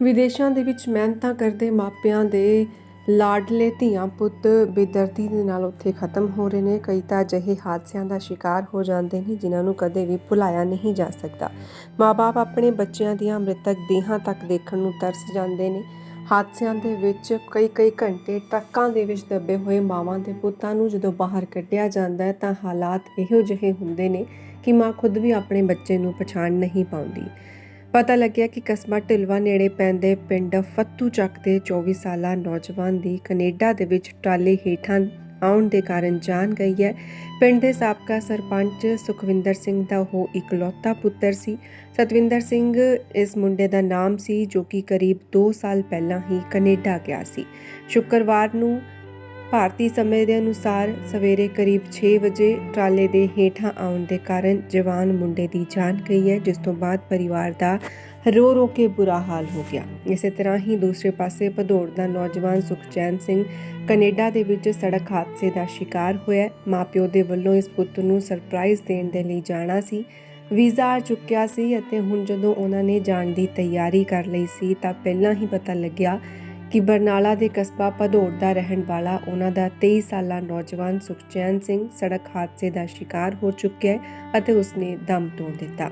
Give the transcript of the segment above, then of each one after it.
ਵਿਦੇਸ਼ਾਂ ਦੇ ਵਿੱਚ ਮਿਹਨਤਾਂ ਕਰਦੇ ਮਾਪਿਆਂ ਦੇ ਲਾਡਲੇ ਧੀਆਂ ਪੁੱਤ ਬੇਦਰਦੀ ਦੇ ਨਾਲ ਉੱਥੇ ਖਤਮ ਹੋ ਰਹੇ ਨੇ। ਕਈ ਤਾਂ ਅਜਿਹੇ ਹਾਦਸਿਆਂ ਦਾ ਸ਼ਿਕਾਰ ਹੋ ਜਾਂਦੇ ਨੇ ਜਿਨ੍ਹਾਂ ਨੂੰ ਕਦੇ ਵੀ ਭੁਲਾਇਆ ਨਹੀਂ ਜਾ ਸਕਦਾ। ਮਾਪੇ ਆਪਣੇ ਬੱਚਿਆਂ ਦੀਆਂ ਮ੍ਰਿਤਕ ਦੇਹਾਂ ਤੱਕ ਦੇਖਣ ਨੂੰ ਤਰਸ ਜਾਂਦੇ ਨੇ। ਹਾਦਸਿਆਂ ਦੇ ਵਿੱਚ ਕਈ ਕਈ ਘੰਟੇ ਟਰੱਕਾਂ ਦੇ ਵਿੱਚ ਦੱਬੇ ਹੋਏ ਮਾਵਾਂ ਦੇ ਪੁੱਤਾਂ ਨੂੰ ਜਦੋਂ ਬਾਹਰ ਕੱਢਿਆ ਜਾਂਦਾ ਹੈ ਤਾਂ ਹਾਲਾਤ ਇਹੋ ਜਿਹੇ ਹੁੰਦੇ ਨੇ ਕਿ ਮਾਂ ਖੁਦ ਵੀ ਆਪਣੇ ਬੱਚੇ ਨੂੰ ਪਛਾਣ ਨਹੀਂ ਪਾਉਂਦੀ। ਪਤਾ ਲੱਗਿਆ ਕਿ ਕਸਬਾ ਢਿਲਵਾ ਨੇੜੇ ਪੈਂਦੇ ਪਿੰਡ ਫੱਤੂ ਚੱਕ ਦੇ 24 ਸਾਲਾ ਨੌਜਵਾਨ ਦੀ ਕੈਨੇਡਾ ਦੇ ਵਿੱਚ ਟਾਲੇ ਹੇਠਾਂ ਆਉਣ ਦੇ ਕਾਰਨ ਜਾਨ ਗਈ ਹੈ। ਪਿੰਡ ਦੇ ਸਾਬਕਾ ਸਰਪੰਚ ਸੁਖਵਿੰਦਰ ਸਿੰਘ ਦਾ ਉਹ ਇਕਲੌਤਾ ਪੁੱਤਰ ਸੀ। ਸਤਵਿੰਦਰ ਸਿੰਘ ਇਸ ਮੁੰਡੇ ਦਾ ਨਾਮ ਸੀ ਜੋ ਕਿ ਕਰੀਬ 2 ਸਾਲ ਪਹਿਲਾਂ ਹੀ ਕੈਨੇਡਾ ਗਿਆ ਸੀ। ਸ਼ੁੱਕਰਵਾਰ ਨੂੰ ਭਾਰਤੀ ਸਮੇਂ ਦੇ ਅਨੁਸਾਰ ਸਵੇਰੇ ਕਰੀਬ 6 ਵਜੇ ਟਰਾਲੇ ਦੇ ਹੇਠਾਂ ਆਉਣ ਦੇ ਕਾਰਨ ਜਵਾਨ ਮੁੰਡੇ ਦੀ ਜਾਨ ਗਈ ਹੈ, ਜਿਸ ਤੋਂ ਬਾਅਦ ਪਰਿਵਾਰ ਦਾ ਰੋ ਰੋ ਕੇ ਬੁਰਾ ਹਾਲ ਹੋ ਗਿਆ। ਇਸੇ ਤਰ੍ਹਾਂ ਹੀ ਦੂਸਰੇ ਪਾਸੇ ਭਦੌੜ ਦਾ ਨੌਜਵਾਨ ਸੁਖਚੈਨ ਸਿੰਘ ਕੈਨੇਡਾ ਦੇ ਵਿੱਚ ਸੜਕ ਹਾਦਸੇ ਦਾ ਸ਼ਿਕਾਰ ਹੋਇਆ। ਮਾਪਿਓ ਦੇ ਵੱਲੋਂ ਇਸ ਪੁੱਤ ਨੂੰ ਸਰਪ੍ਰਾਈਜ਼ ਦੇਣ ਦੇ ਲਈ ਜਾਣਾ ਸੀ। ਵੀਜ਼ਾ ਆ ਚੁੱਕਿਆ ਸੀ ਅਤੇ ਹੁਣ ਜਦੋਂ ਉਹਨਾਂ ਨੇ ਜਾਣ ਦੀ ਤਿਆਰੀ ਕਰ ਲਈ ਸੀ ਤਾਂ ਪਹਿਲਾਂ ਹੀ ਪਤਾ ਲੱਗਿਆ ਕਿ ਬਰਨਾਲਾ ਦੇ ਕਸਬਾ ਭਦੌੜ ਦਾ ਰਹਿਣ ਵਾਲਾ ਉਹਨਾਂ ਦਾ 23 ਸਾਲਾ ਨੌਜਵਾਨ ਸੁਖਚੈਨ ਸਿੰਘ ਸੜਕ ਹਾਦਸੇ ਦਾ ਸ਼ਿਕਾਰ ਹੋ ਚੁੱਕਿਆ ਹੈ ਅਤੇ ਉਸਨੇ ਦਮ ਤੋੜ ਦਿੱਤਾ।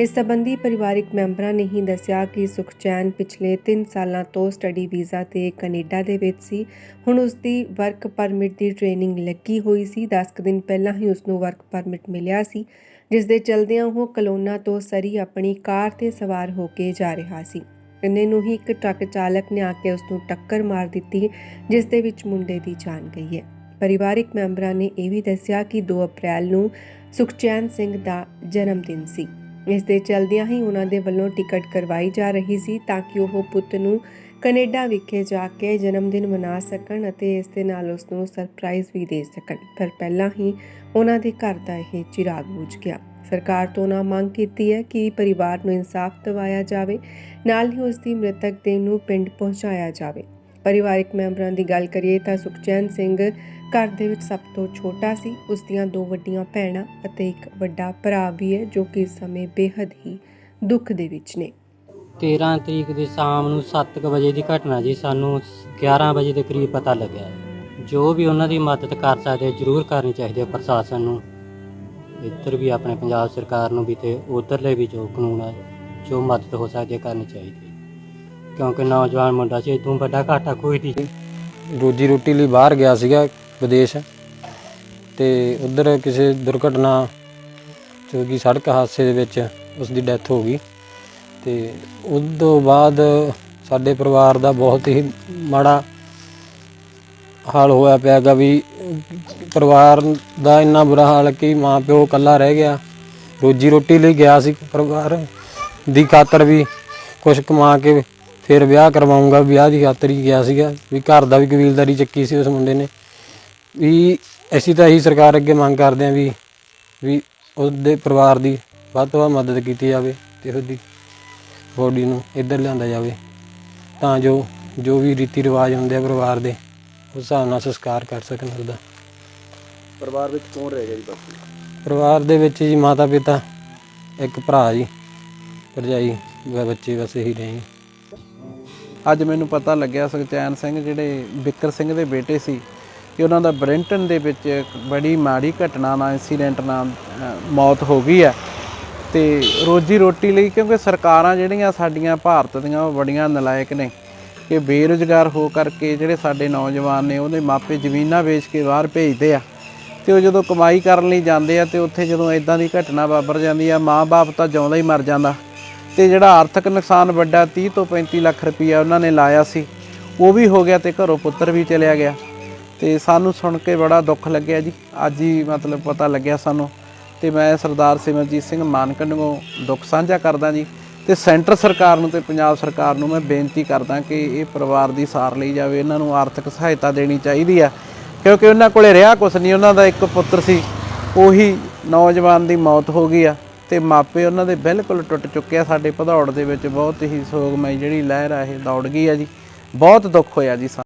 ਇਸ ਸੰਬੰਧੀ ਪਰਿਵਾਰਕ ਮੈਂਬਰਾਂ ਨੇ ਹੀ ਦੱਸਿਆ ਕਿ ਸੁਖਚੈਨ ਪਿਛਲੇ 3 ਸਾਲਾਂ ਤੋਂ ਸਟੱਡੀ ਵੀਜ਼ਾ ਤੇ ਕੈਨੇਡਾ ਦੇ ਵਿੱਚ ਸੀ। ਹੁਣ ਉਸ ਦੀ ਵਰਕ ਪਰਮਿਟ ਦੀ ਟ੍ਰੇਨਿੰਗ ਲੱਗੀ ਹੋਈ ਸੀ। 10 ਕੁ ਦਿਨ ਪਹਿਲਾਂ ਹੀ ਉਸ ਨੂੰ ਵਰਕ ਪਰਮਿਟ ਮਿਲਿਆ ਸੀ ਜਿਸ ਦੇ ਚਲਦਿਆਂ ਉਹ ਕਲੋਨਾ ਤੋਂ ਸਰੀ ਆਪਣੀ ਕਾਰ ਤੇ ਸਵਾਰ ਹੋ ਕੇ ਜਾ ਰਿਹਾ ਸੀ। ਇੰਨੇ ਨੂੰ ਹੀ ਇੱਕ ਟਰੱਕ ਚਾਲਕ ਨੇ ਆ ਕੇ ਉਸ ਨੂੰ ਟੱਕਰ ਮਾਰ ਦਿੱਤੀ, ਜਿਸ ਦੇ ਵਿੱਚ ਮੁੰਡੇ ਦੀ ਜਾਨ ਗਈ ਹੈ। ਪਰਿਵਾਰਿਕ ਮੈਂਬਰਾਂ ਨੇ ਇਹ ਵੀ ਦੱਸਿਆ ਕਿ 2 ਅਪ੍ਰੈਲ ਨੂੰ ਸੁਖਚੈਨ ਸਿੰਘ ਦਾ ਜਨਮ ਦਿਨ ਸੀ। ਇਸ ਦੇ ਚਲਦਿਆਂ ਹੀ ਉਹਨਾਂ ਦੇ ਵੱਲੋਂ ਟਿਕਟ ਕਰਵਾਈ ਜਾ ਰਹੀ ਸੀ ਤਾਂ ਕਿ ਉਹ ਪੁੱਤ ਨੂੰ ਕੈਨੇਡਾ ਵਿਖੇ ਜਾ ਕੇ ਜਨਮ ਦਿਨ ਮਨਾ ਸਕਣ ਅਤੇ ਇਸ ਦੇ ਨਾਲ ਉਸ ਨੂੰ ਸਰਪ੍ਰਾਈਜ਼ ਵੀ ਦੇ ਸਕਣ। ਪਰ ਪਹਿਲਾਂ ਹੀ ਉਹਨਾਂ ਦੇ ਘਰ ਦਾ ਇਹ ਚਿਰਾਗ ਬੁਝ ਗਿਆ। ਸਰਕਾਰ ਤੋਂ ਉਹਨਾਂ ਮੰਗ ਕੀਤੀ ਹੈ ਕਿ ਪਰਿਵਾਰ ਨੂੰ ਇਨਸਾਫ ਦਿਵਾਇਆ ਜਾਵੇ, ਨਾਲ ਹੀ ਉਸ ਦੀ ਮ੍ਰਿਤਕ ਦੇਹ ਨੂੰ ਪਿੰਡ ਪਹੁੰਚਾਇਆ ਜਾਵੇ। ਪਰਿਵਾਰਕ ਮੈਂਬਰਾਂ ਦੀ ਗੱਲ ਕਰੀਏ ਤਾਂ ਸੁਖਚੈਨ ਸਿੰਘ ਘਰ ਦੇ ਵਿੱਚ ਸਭ ਤੋਂ ਛੋਟਾ ਸੀ। ਉਸ ਦੀਆਂ ਦੋ ਵੱਡੀਆਂ ਭੈਣਾਂ ਅਤੇ ਇੱਕ ਵੱਡਾ ਭਰਾ ਵੀ ਹੈ, ਜੋ ਕਿ ਇਸ ਸਮੇਂ ਬੇहद ਹੀ ਦੁੱਖ ਦੇ ਵਿੱਚ ਨੇ। 13 ਤਰੀਕ ਦੀ ਸ਼ਾਮ ਨੂੰ 7:00 ਵਜੇ ਦੀ ਘਟਨਾ ਜੀ, ਸਾਨੂੰ 11 ਵਜੇ ਦੇ ਕਰੀਬ ਪਤਾ ਲੱਗਿਆ। ਜੋ ਵੀ ਉਹਨਾਂ ਦੀ ਮਦਦ ਕਰ ਸਕਦੇ, ਜ਼ਰੂਰ ਕਰਨੀ ਚਾਹੀਦੀ ਹੈ ਪ੍ਰਸ਼ਾਸਨ ਨੂੰ। ਇੱਧਰ ਵੀ ਆਪਣੇ ਪੰਜਾਬ ਸਰਕਾਰ ਨੂੰ ਵੀ ਤੇ ਉਧਰਲੇ ਵੀ ਜੋ ਕਾਨੂੰਨ ਹੈ ਜੋ ਮਦਦ ਹੋ ਸਕਦੀ ਹੈ ਕਰਨੀ ਚਾਹੀਦੀ ਹੈ। ਕਿਉਂਕਿ ਨੌਜਵਾਨ ਮੁੰਡਾ ਸੀ, ਇਦੋਂ ਵੱਡਾ ਘਾਟਾ ਕੋਈ ਨਹੀਂ ਰੋਜੀ ਰੋਟੀ ਲਈ ਬਾਹਰ ਗਿਆ ਸੀਗਾ ਵਿਦੇਸ਼ ਤੇ ਉਧਰ ਕਿਸੇ ਦੁਰਘਟਨਾ ਜੋ ਕਿ ਸੜਕ ਹਾਦਸੇ ਦੇ ਵਿੱਚ ਉਸ ਦੀ ਡੈਥ ਹੋ ਗਈ ਤੇ ਉਸ ਤੋਂ ਬਾਅਦ ਸਾਡੇ ਪਰਿਵਾਰ ਦਾ ਬਹੁਤ ਹੀ ਮਾੜਾ ਹਾਲ ਹੋਇਆ ਪਿਆ ਪਿਆਗਾ ਵੀ ਪਰਿਵਾਰ ਦਾ ਇੰਨਾ ਬੁਰਾ ਹਾਲ ਕਿ ਮਾਂ ਪਿਓ ਇਕੱਲਾ ਰਹਿ ਗਿਆ। ਰੋਜੀ ਰੋਟੀ ਲਈ ਗਿਆ ਸੀ ਪਰਿਵਾਰ ਦੀ ਖਾਤਰ ਵੀ ਕੁਝ ਕਮਾ ਕੇ ਫਿਰ ਵਿਆਹ ਕਰਵਾਉਂਗਾ। ਵਿਆਹ ਦੀ ਖਾਤਰ ਹੀ ਗਿਆ ਸੀਗਾ ਵੀ ਘਰ ਦਾ ਵੀ ਕਬੀਲਦਾਰੀ ਚੱਕੀ ਸੀ ਉਸ ਮੁੰਡੇ ਨੇ। ਵੀ ਅਸੀਂ ਤਾਂ ਇਹੀ ਸਰਕਾਰ ਅੱਗੇ ਮੰਗ ਕਰਦੇ ਹਾਂ ਵੀ ਵੀ ਉਹਦੇ ਪਰਿਵਾਰ ਦੀ ਵੱਧ ਤੋਂ ਵੱਧ ਮਦਦ ਕੀਤੀ ਜਾਵੇ ਤੇ ਉਹਦੀ ਬੋਡੀ ਨੂੰ ਇੱਧਰ ਲਿਆਂਦਾ ਜਾਵੇ। ਤਾਂ ਜੋ ਜੋ ਵੀ ਰੀਤੀ ਰਿਵਾਜ ਹੁੰਦੇ ਆ ਪਰਿਵਾਰ ਦੇ। ਉਸ ਹਿਸਾਬ ਨਾਲ ਸੰਸਕਾਰ ਕਰ ਸਕਣ ਉਹਦਾ। ਪਰਿਵਾਰ ਵਿੱਚ ਕੌਣ ਰਹਿ ਗਿਆ ਜੀ ਬਾਕੀ ਪਰਿਵਾਰ ਦੇ ਵਿੱਚ ਜੀ ਮਾਤਾ ਪਿਤਾ ਇੱਕ ਭਰਾ ਜੀ ਭਰਜਾਈ ਬੱਚੇ ਬਸ ਇਹੀ ਰਹੇ। ਅੱਜ ਮੈਨੂੰ ਪਤਾ ਲੱਗਿਆ ਸੁਖਚੈਨ ਸਿੰਘ ਜਿਹੜੇ ਬਿੱਕਰ ਸਿੰਘ ਦੇ ਬੇਟੇ ਸੀ ਕਿ ਉਹਨਾਂ ਦਾ ਬ੍ਰੈਂਟਨ ਦੇ ਵਿੱਚ ਇੱਕ ਬੜੀ ਮਾੜੀ ਘਟਨਾ ਨਾਲ ਇਨਸੀਡੈਂਟ ਨਾਲ ਮੌਤ ਹੋ ਗਈ ਹੈ। ਤੇ ਰੋਜੀ ਰੋਟੀ ਲਈ ਕਿਉਂਕਿ ਸਰਕਾਰਾਂ ਜਿਹੜੀਆਂ ਸਾਡੀਆਂ ਭਾਰਤ ਦੀਆਂ ਉਹ ਬੜੀਆਂ ਨਲਾਇਕ ਨੇ ਕਿ ਬੇਰੁਜ਼ਗਾਰ ਹੋ ਕਰਕੇ ਜਿਹੜੇ ਸਾਡੇ ਨੌਜਵਾਨ ਨੇ, ਉਹਦੇ ਮਾਪੇ ਜ਼ਮੀਨਾਂ ਵੇਚ ਕੇ ਬਾਹਰ ਭੇਜਦੇ ਆ ਤੇ ਉਹ ਜਦੋਂ ਕਮਾਈ ਕਰਨ ਲਈ ਜਾਂਦੇ ਆ ਤੇ ਉੱਥੇ ਜਦੋਂ ਇਦਾਂ ਦੀ ਘਟਨਾ ਵਾਪਰ ਜਾਂਦੀ ਆ, ਮਾਂ-ਬਾਪ ਤਾਂ ਜਿਉਂਦਾ ਹੀ ਮਰ ਜਾਂਦਾ। ਤੇ ਜਿਹੜਾ ਆਰਥਿਕ ਨੁਕਸਾਨ ਵੱਡਾ 30 ਤੋਂ 35 ਲੱਖ ਰੁਪਈਆ ਉਹਨਾਂ ਨੇ ਲਾਇਆ ਸੀ, ਉਹ ਵੀ ਹੋ ਗਿਆ ਤੇ ਘਰੋਂ ਪੁੱਤਰ ਵੀ ਚਲਿਆ ਗਿਆ। ਤੇ ਸਾਨੂੰ ਸੁਣ ਕੇ ਬੜਾ ਦੁੱਖ ਲੱਗਿਆ ਜੀ। ਅੱਜ ਹੀ ਮਤਲਬ ਪਤਾ ਲੱਗਿਆ ਸਾਨੂੰ। ਤੇ ਮੈਂ ਸਰਦਾਰ ਸਿਮਰਜੀਤ ਸਿੰਘ ਮਾਨਕੰਡ ਨੂੰ ਦੁੱਖ ਸਾਂਝਾ ਕਰਦਾ ਜੀ। ਤੇ ਸੈਂਟਰ ਸਰਕਾਰ ਨੂੰ ਤੇ ਪੰਜਾਬ ਸਰਕਾਰ ਨੂੰ ਮੈਂ ਬੇਨਤੀ ਕਰਦਾ ਕਿ ਇਹ ਪਰਿਵਾਰ ਦੀ ਸਾਰ ਲਈ ਜਾਵੇ, ਇਹਨਾਂ ਨੂੰ ਆਰਥਿਕ ਸਹਾਇਤਾ ਦੇਣੀ ਚਾਹੀਦੀ ਆ। ਕਿਉਂਕਿ ਉਹਨਾਂ ਕੋਲੇ ਰਿਹਾ ਕੁਛ ਨਹੀਂ, ਉਹਨਾਂ ਦਾ ਇੱਕ ਪੁੱਤਰ ਸੀ, ਉਹੀ ਨੌਜਵਾਨ ਦੀ ਮੌਤ ਹੋ ਗਈ ਆ ਤੇ ਮਾਪੇ ਉਹਨਾਂ ਦੇ ਬਿਲਕੁਲ ਟੁੱਟ ਚੁੱਕੇ ਆ। ਸਾਡੇ ਭਦੌੜ ਦੇ ਵਿੱਚ ਬਹੁਤ ਹੀ ਸੋਗਮਈ ਜਿਹੜੀ ਲਹਿਰ ਆ, ਇਹ ਦੌੜ ਗਈ ਆ ਜੀ। ਬਹੁਤ ਦੁੱਖ ਹੋਇਆ ਜੀ ਸਾਨੂੰ